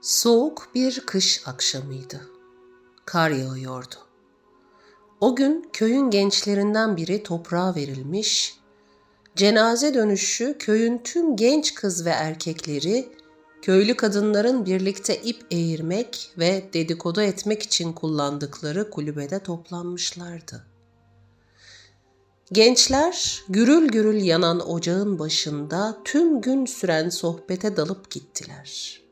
Soğuk bir kış akşamıydı. Kar yağıyordu. O gün köyün gençlerinden biri toprağa verilmiş, cenaze dönüşü köyün tüm genç kız ve erkekleri köylü kadınların birlikte ip eğirmek ve dedikodu etmek için kullandıkları kulübede toplanmışlardı. Gençler gürül gürül yanan ocağın başında tüm gün süren sohbete dalıp gittiler.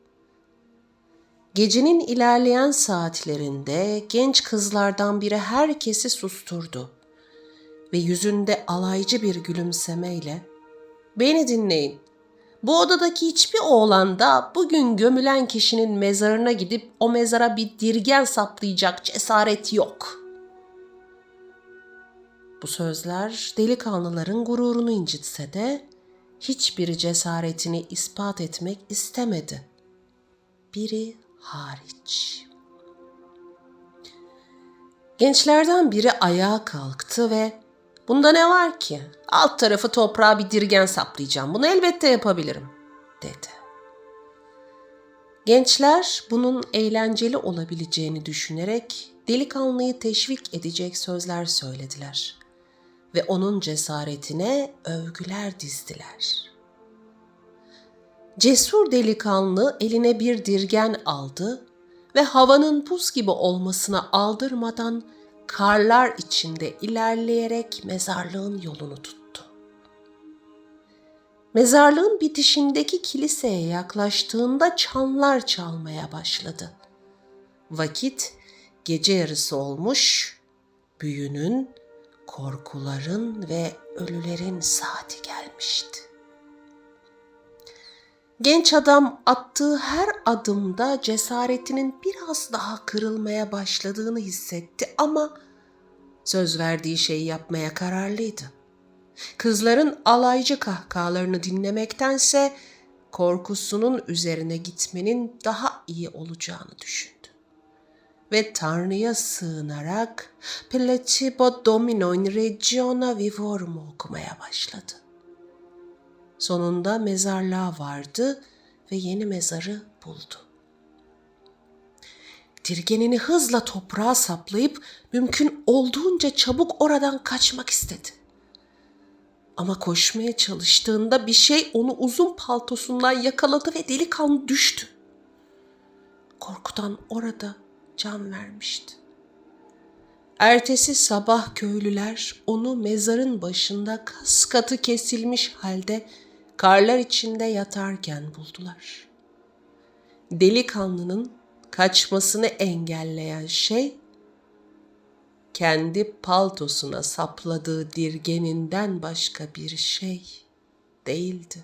Gecenin ilerleyen saatlerinde genç kızlardan biri herkesi susturdu ve yüzünde alaycı bir gülümsemeyle "Beni dinleyin. Bu odadaki hiçbir oğlan da bugün gömülen kişinin mezarına gidip o mezara bir dirgen saplayacak cesaret yok.'' Bu sözler delikanlıların gururunu incitse de hiçbiri cesaretini ispat etmek istemedi. Biri hariç. Gençlerden biri ayağa kalktı ve "Bunda ne var ki? Alt tarafı toprağa bir dirgen saplayacağım. Bunu elbette yapabilirim." dedi. Gençler bunun eğlenceli olabileceğini düşünerek delikanlıyı teşvik edecek sözler söylediler ve onun cesaretine övgüler dizdiler. Cesur delikanlı eline bir dirgen aldı ve havanın buz gibi olmasına aldırmadan karlar içinde ilerleyerek mezarlığın yolunu tuttu. Mezarlığın bitişindeki kiliseye yaklaştığında çanlar çalmaya başladı. Vakit gece yarısı olmuş, büyünün, korkuların ve ölülerin saati gelmişti. Genç adam attığı her adımda cesaretinin biraz daha kırılmaya başladığını hissetti ama söz verdiği şeyi yapmaya kararlıydı. Kızların alaycı kahkahalarını dinlemektense korkusunun üzerine gitmenin daha iyi olacağını düşündü ve Tanrı'ya sığınarak Placebo Domino in Regiona Vivorum okumaya başladı. Sonunda mezarlığa vardı ve yeni mezarı buldu. Dirgenini hızla toprağa saplayıp mümkün olduğunca çabuk oradan kaçmak istedi. Ama koşmaya çalıştığında bir şey onu uzun paltosundan yakaladı ve delikanlı düştü. Korkudan orada can vermişti. Ertesi sabah köylüler onu mezarın başında kas katı kesilmiş halde karlar içinde yatarken buldular. Delikanlının kaçmasını engelleyen şey kendi paltosuna sapladığı dirgeninden başka bir şey değildi.